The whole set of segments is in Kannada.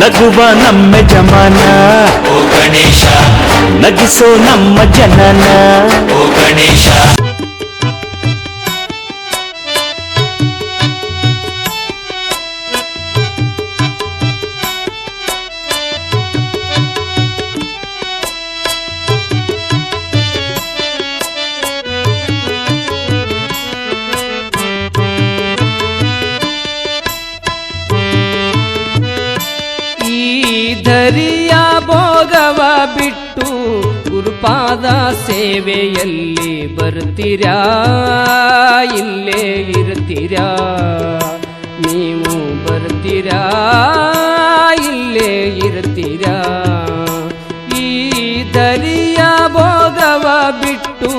ನಗುವ ನಮ್ಮ ಜಮಾನ ಓ ಗಣೇಶ ನಗಿಸೋ ನಮ್ಮ ಜನನ ಓ ಗಣೇಶ ಧರಿಯ ಭೋಗವ ಬಿಟ್ಟು ಗುರುಪಾದ ಸೇವೆಯಲ್ಲಿ ಬರ್ತೀರಾ? ಇಲ್ಲೇ ಇರ್ತೀರಾ? ನೀವು ಬರ್ತೀರಾ? ಇಲ್ಲೇ ಇರ್ತೀರಾ? ಈ ದರಿಯ ಭೋಗವ ಬಿಟ್ಟು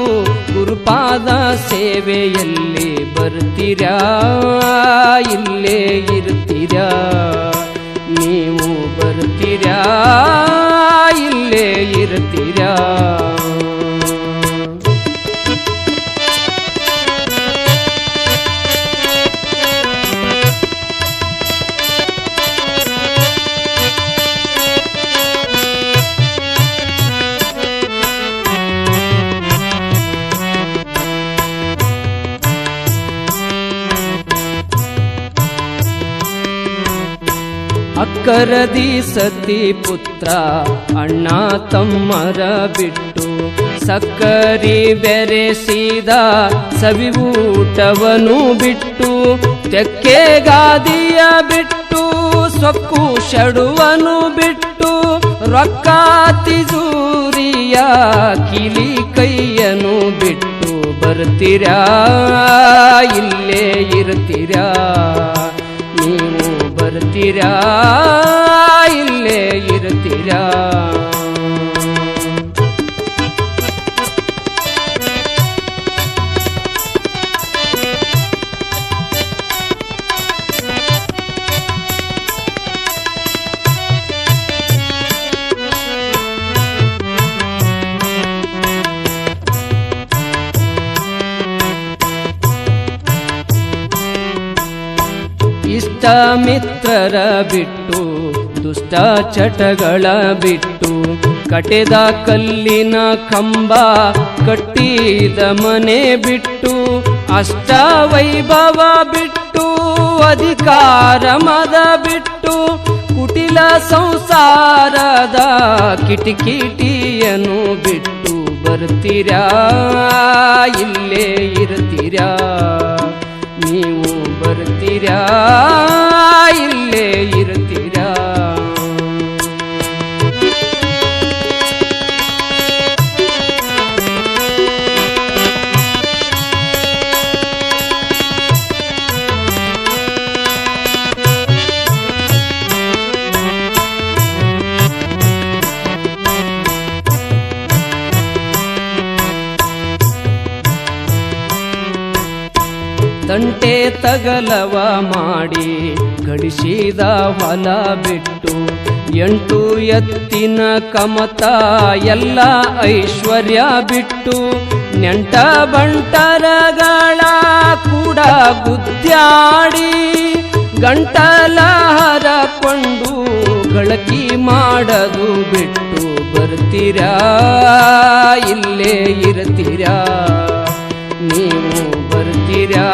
ಗುರುಪಾದ ಸೇವೆಯಲ್ಲಿ ಬರ್ತೀರಾ? ಇಲ್ಲೇ ಇರ್ತೀರಾ? ನೀವು ಬರ್ತೀರಾ ಇಲ್ಲೇ ಇರ್ತೀರಾ ಅಕ್ಕರದಿ ಸತಿ ಪುತ್ರ, ಅಣ್ಣ ತಮ್ಮರ ಬಿಟ್ಟು ಸಕ್ಕರಿ ಬೆರೆಸಿದ ಊಟವನು ಬಿಟ್ಟು, ತೆಕ್ಕೆ ಗಾದಿಯ ಬಿಟ್ಟು, ಸೊಕ್ಕು ಶಡುವನು ಬಿಟ್ಟು, ರೊಕ್ಕ ತಿಜೂರಿಯ ಕಿಲಿ ಕೈಯನು ಬಿಟ್ಟು ಬರ್ತೀರಾ ಇಲ್ಲೇ ಇರ್ತೀರಾ ನೀವು ಬರ್ತೀರಾ ಮಿತ್ರರ ಬಿಟ್ಟು, ದುಷ್ಟ ಚಟಗಳ ಬಿಟ್ಟು, ಕಟೆದ ಕಲ್ಲಿನ ಕಂಬ ಕಟ್ಟಿದ ಮನೆ ಬಿಟ್ಟು ಅಷ್ಟ ವೈಭವ ಬಿಟ್ಟು, ಅಧಿಕಾರ ಮದ ಬಿಟ್ಟು, ಕುಟಿಲ ಸಂಸಾರದ ಕಿಟಿಕಿಟಿಯನ್ನು ಬಿಟ್ಟು ಬರ್ತೀರಾ? ಇಲ್ಲೇ ಇರ್ತೀರಾ? ನೀವು ಬರ್ತೀರಾ ಇಲ್ಲೇ ಇರ್ತೀರಾ ತಂಟೆ ತಗಲವ ಮಾಡಿ ಗಳಿಸಿದ ಹೊಲ ಬಿಟ್ಟು ಎಂಟು ಎತ್ತಿನ ಕಮತ ಎಲ್ಲ ಐಶ್ವರ್ಯ ಬಿಟ್ಟು ನೆಂಟ ಬಂಟರಗಳ ಕೂಡ ಗುದ್ದಾಡಿ ಗಂಟಲ ಹರಕೊಂಡು ಗಳಕಿ ಮಾಡದು ಬಿಟ್ಟು ಬರ್ತೀರಾ? ಇಲ್ಲೇ ಇರ್ತೀರಾ? ನೀವು ಬರ್ತೀರಾ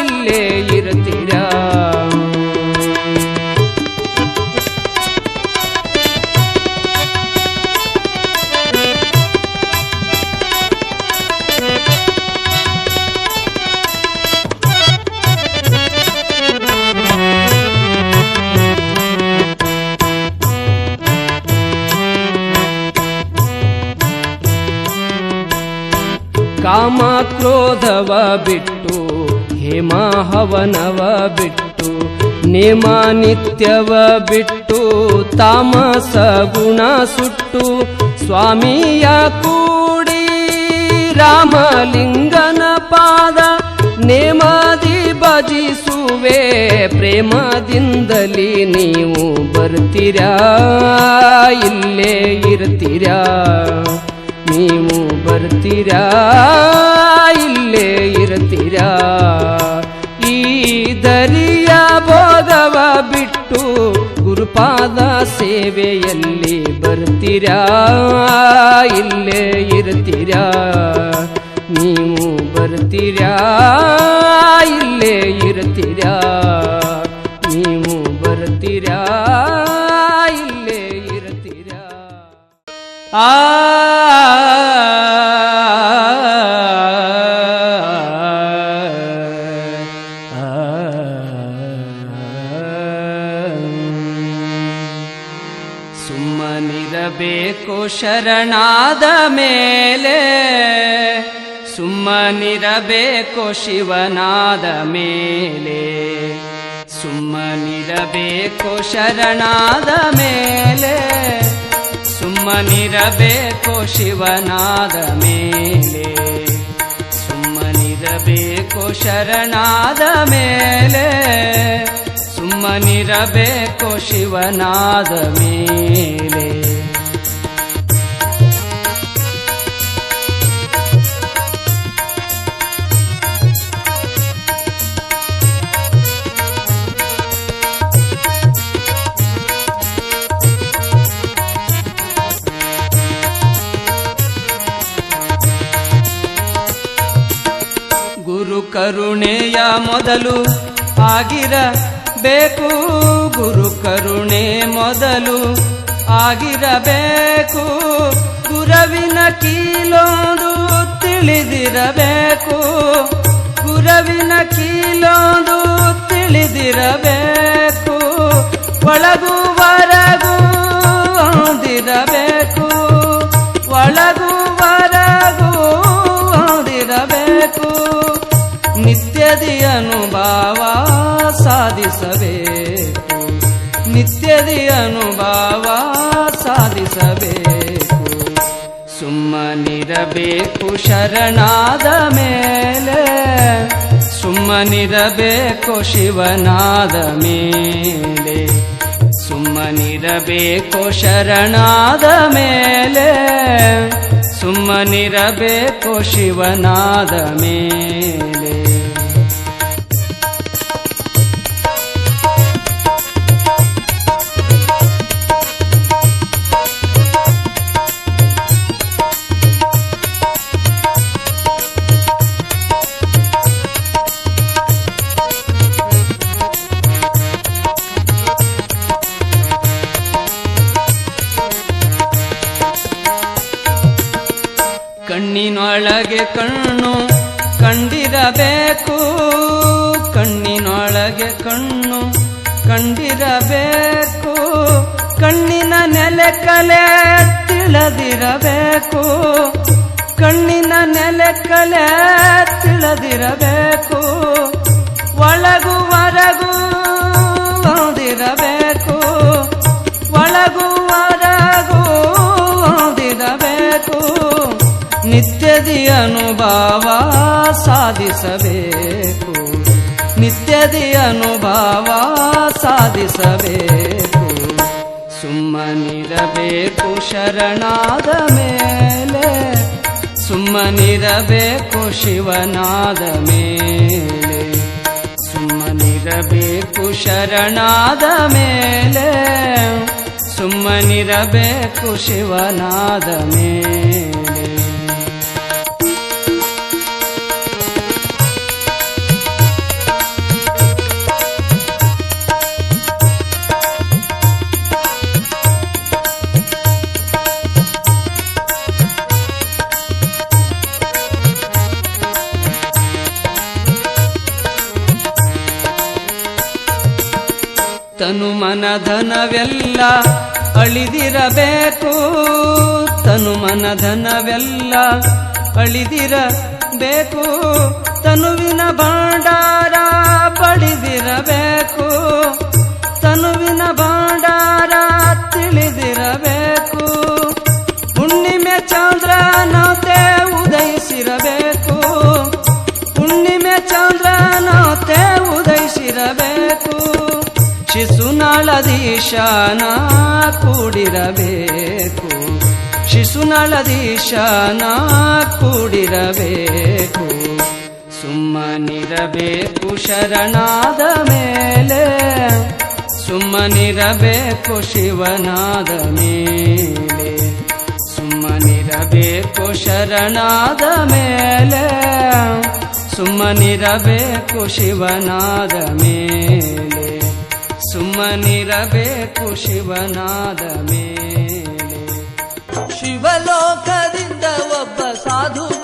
ಇಲ್ಲೇ ಇರ್ತೀರಾ ಕಾಮ ಕ್ರೋಧವ ಬಿಟ್ಟು ಹೇಮ ಹವನವ ಬಿಟ್ಟು ನೇಮ ನಿತ್ಯವ ಬಿಟ್ಟು, ತಾಮಸ ಗುಣ ಸುಟ್ಟು, ಸ್ವಾಮಿಯ ಕೂಡಿ ರಾಮಲಿಂಗನ ಪಾದ ನೇಮದಿ ಭಜಿಸುವೆ, ಪ್ರೇಮದಿಂದಲಿ ನೀವು ಬರ್ತೀರಾ, ಇಲ್ಲೇ ಇರ್ತೀರಾ? ನೀವು ಬರ್ತೀರಾ ಇಲ್ಲೇ ಇರ್ತೀರಾ ಈ ದರಿಯ ಭೋಗವ ಬಿಟ್ಟು ಗುರು ಗುರುಪಾದ ಸೇವೆಯಲ್ಲಿ ಬರ್ತೀರಾ ಇಲ್ಲೇ ಇರ್ತೀರಾ ನೀವು ಬರ್ತೀರಾ ಇಲ್ಲೇ ಇರ್ತೀರಾ ನೀವು ಬರ್ತೀರಾ ಇಲ್ಲೇ ಇರ್ತೀರಾ ಆ ಸುಮ್ಮನಿರಬೇಕು ಶರಣಾದ ಮೇಲೆ ಸುಮ್ಮನಿರಬೇಕು ಶಿವನಾದ ಮೇಲೆ ಸುಮ್ಮನಿರಬೇಕು ಶರಣಾದ ಮೇಲೆ. ಸುಮ್ಮನಿರಬೇಕು ಶಿವನಾದ ಮೇಲೆ. ಸುಮ್ಮನಿರಬೇಕು ಶರಣಾದ ಮೇಲೆ. ಸುಮ್ಮನಿರಬೇಕು ಶಿವನಾದ ಮೇಲೆ. ಕರುಣೆಯ ಮೊದಲು ಆಗಿರಬೇಕು. ಗುರು ಕರುಣೆ ಮೊದಲು ಆಗಿರಬೇಕು. ಗುರವಿನ ಕೀಲೊಂದು ತಿಳಿದಿರಬೇಕು. ಗುರವಿನ ಕೀಲೊಂದು ತಿಳಿದಿರಬೇಕು. ಒಳಗು ಬರಗು ಹೊಂದಿರಬೇಕು. ಒಳಗು ಬರಗು ಹೊಂದಿರಬೇಕು. ನಿತ್ಯದಿ ಅನುಭವ ಸಾಧಿಸಬೇಕು. ನಿತ್ಯದಿ ಅನುಭವ ಸಾಧಿಸಬೇಕು. ಸುಮ್ಮನಿರಬೇಕು ಶರಣಾದ ಮೇಲೆ. ಸುಮ್ಮನಿರಬೇಕು ಶಿವನಾದ ಮೇಲೆ. ಸುಮ್ಮನಿರಬೇಕು ಶರಣಾದ ಮೇಲೆ. ಸುಮ್ಮನಿರಬೇಕು ಶಿವನಾದ ಮೇಲೆ. ಕಣ್ಣಿನೊಳಗೆ ಕಣ್ಣು ಕಂಡಿರಬೇಕು, ಕಣ್ಣಿನ ನೆಲೆ ಕಲೆ ತಿಳಿದಿರಬೇಕು, ಕಣ್ಣಿನ ನೆಲೆ ಕಲೆ ತಿಳಿದಿರಬೇಕು, ಒಳಗು ಹೊರಗು ಹೊಂದಿರಬೇಕು ಒಳಗು ಹೊರಗು ಹೊಂದಿರಬೇಕು ನಿತ್ಯದಿ ಅನುಭವ ಸಾಧಿಸಬೇಕು. ನಿತ್ಯದಿ ಅನುಭವ ಸಾಧಿಸಬೇಕು. ಸುಮ್ಮನಿರಬೇಕು ಶರಣಾದ ಮೇಲೆ. ಸುಮ್ಮನಿರಬೇಕು ಶಿವನಾದ ಮೇಲೆ. ಸುಮ್ಮನಿರಬೇಕು ಶರಣಾದ ಮೇಲೆ. ಸುಮ್ಮನಿರಬೇಕು ಶಿವನಾದ ಮೇಲೆ. ತನು ಮನ ಧನವೆಲ್ಲ ಅಳಿದಿರಬೇಕು. ತನು ಮನ ಧನವೆಲ್ಲ ಅಳಿದಿರಬೇಕು. ತನುವಿನ ಭಾಂಡಾರ ಬಳಿದಿರಬೇಕು. ತನುವಿನ ಭಂಡಾರ ಶಿಶುನಾಳದೀಶಾನ ಕೂಡಿರಬೇಕು. ಶಿಶುನಳದೀಶನ ಕೂಡಿರಬೇಕು. ಸುಮ್ಮನಿರಬೇಕು ಶರಣಾದ ಮೇಲೆ. ಸುಮ್ಮನಿರಬೇಕು ಶಿವನಾದ ಮೇಲೆ. ಸುಮ್ಮನಿರಬೇಕು ಶರಣಾದ ಮೇಲೆ. ಸುಮ್ಮನಿರಬೇಕು ಶಿವನಾದ ಮೇಲೆ. ಸುಮ್ಮನಿರಬೇಕು ಶಿವನಾದ ಮೇಲೆ. ಶಿವಲೋಕದಿಂದ ಒಬ್ಬ ಸಾಧು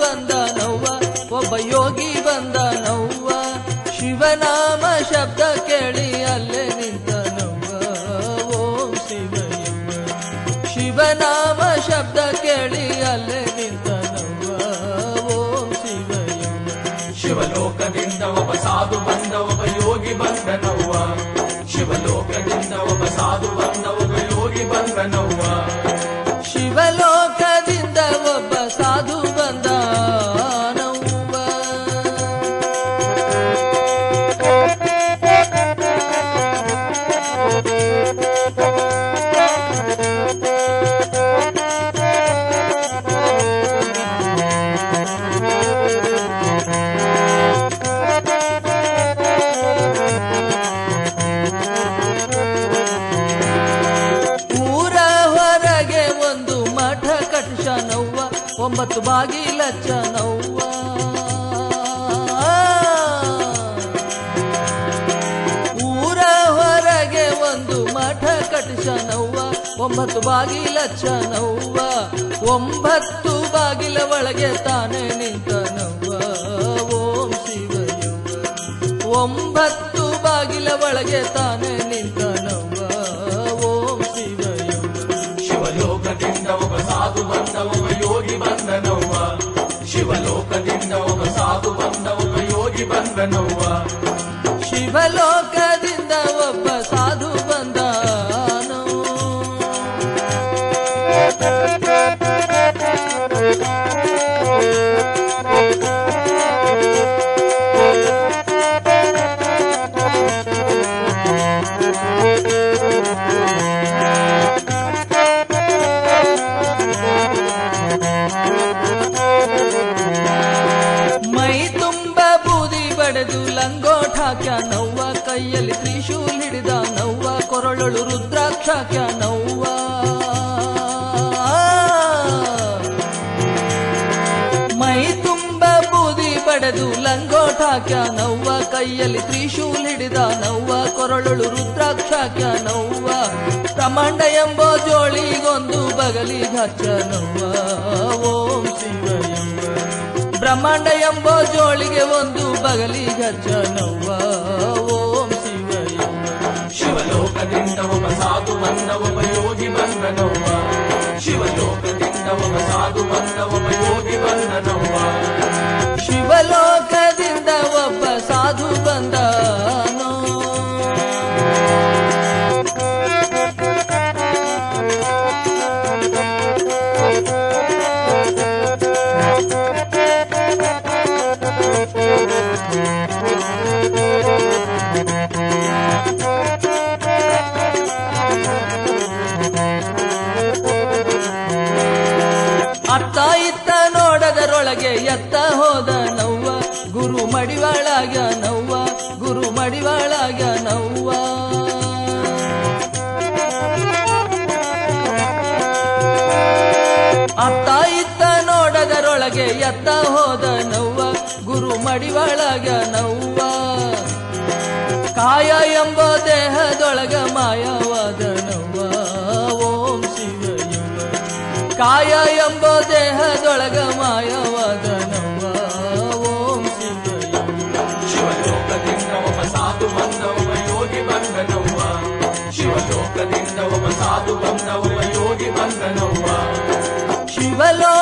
ಯೋಗಿ ಒಂಬತ್ತು ಬಾಗಿಲ ಚನವ್ವ ಊರ ಹೊರಗೆ ಒಂದು ಮಠ ಕಟ್ಟಿಸನವ್ವ. ನವ್ವ ಒಂಬತ್ತು ಬಾಗಿಲ ಚನವ್ವ ಒಂಬತ್ತು ಬಾಗಿಲ ಒಳಗೆ ತಾನೆ ನಿಂತನವ್ವ. ಓಂ ಶಿವಯ ಒಂಬತ್ತು ಬಾಗಿಲ ಒಳಗೆ ತಾನೆ ನಿಂತನವ್ವ. ಓಂ ಶಿವಯ ಶಿವಯೋಗದಿಂದ ಒಬ್ಬ ಸಾಧು ಬಂದ ಬಂದನವ್ವ. ಶಿವಲೋಕದಿಂದ ಒಬ್ಬ ಸಾಧು ಬಂದ ಒಬ್ಬ ಯೋಗಿ ಬಂದನವ್ವ. ಶಿವಲೋಕದಿಂದ ಕೈಯಲ್ಲಿ ತ್ರಿಶೂಲ್ ಹಿಡಿದ ನವ್ವ ಕೊರಳುಳು ರುದ್ರಾಕ್ಷಾಖ್ಯ ನವ್ವ ಬ್ರಹ್ಮಾಂಡ ಎಂಬ ಜೋಳಿಗೊಂದು ಬಗಲಿ ಗಚ್ಚ ನವ್ವ. ಓಂ ಶಿವಯಂಬ ಬ್ರಹ್ಮಾಂಡ ಎಂಬ ಜೋಳಿಗೆ ಒಂದು ಬಗಲಿ ಗಚ್ಚ ನವ್ವ. ಓಂ ಶಿವಯಂಬ ಶಿವಲೋಕದಿಂದ ಒಬ್ಬ ಸಾಧು ಬಂದ ಒಬ್ಬ ಯೋಗಿ ಬಂದನವ್ವ ಶಿವಲೋಕದಿಂದ ಒಬ್ಬ ಸಾಧು ಬಂದ ಒಬ್ಬ ಯೋಗಿ ಬಂದನವ್ವ ಶಿವಲೋಕದಿಂದ ಒಬ್ಬ ಸಾಧು ಬಂದನು ಎತ್ತ ಹೋದ ನವ್ವ ಗುರು ಮಡಿವಳಗ ನವ್ವ. ಕಾಯ ಎಂಬ ದೇಹದೊಳಗ ಮಾಯವಾದ ನವ್ವ. ಓಂ ಶಿವಯವ್ವ ಕಾಯ ಎಂಬ ದೇಹದೊಳಗ ಮಾಯವಾದ ನವ್ವ. ಓಂ ಶಿವಯವ್ವ ಶಿವಲೋಕದಿಂದ ಒಬ್ಬ ಸಾಧು ಬಂದವ ಯೋಗಿ ಬಂದನವ್ವ ಶಿವಲೋಕದಿಂದ ಒಬ್ಬ ಸಾಧು ಬಂದವ ಯೋಗಿ ಬಂದನವ್ವ ಶಿವಲೋಕದಿಂದ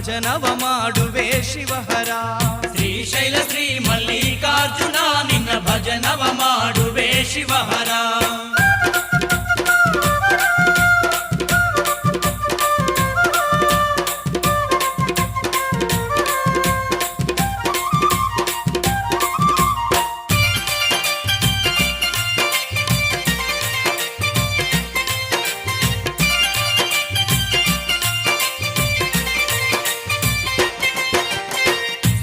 ಭಜನವ ಮಾಡುವೆ ಶಿವಹರ ಶ್ರೀಶೈಲ ಶ್ರೀ ಮಲ್ಲಿಕಾರ್ಜುನ ನಿನ್ನ ಭಜನವ ಮಾಡುವೆ ಶಿವಹರ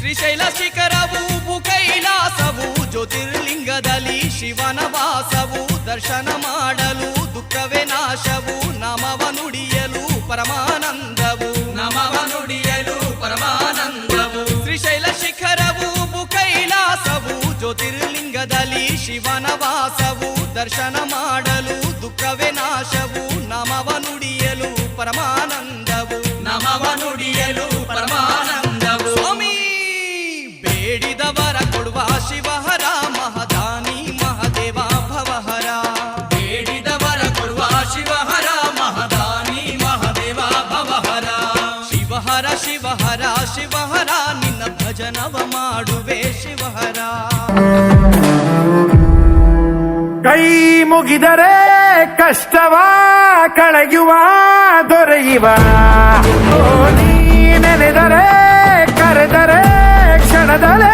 ಶ್ರೀಶೈಲ ಶಿಖರವು ಕೈಲಾಸವು ಜ್ಯೋತಿರ್ಲಿಂಗದಲ್ಲಿ ಶಿವನ ವಾಸವು ದರ್ಶನ ಮಾಡಲು ದುಃಖವೇ ನಾಶವು ನಾಮವ ನುಡಿಯಲು ಪರಮಾನಂದವು ನಮವ ನುಡಿಯಲು ಪರಮಾನಂದವು ಶ್ರೀಶೈಲ ಶಿಖರವು ಕೈಲಾಸವು ಜ್ಯೋತಿರ್ಲಿಂಗದಲ್ಲಿ ಶಿವನ ವಾಸವು ದರ್ಶನ ಮಾಡಲು ದುಃಖವೇ ನಾಶವು ನಾಮವ ನುಡಿಯಲು ಪರಮಾನಂದವು ನಮವ ನುಡಿಯಲು ಕೈ ಮುಗಿದರೆ ಕಷ್ಟವ ಕಳೆಯುವ ದೊರೆಯುವ. ನೀ ನೆನೆದರೆ ಕರೆದರೆ ಕ್ಷಣದಲೇ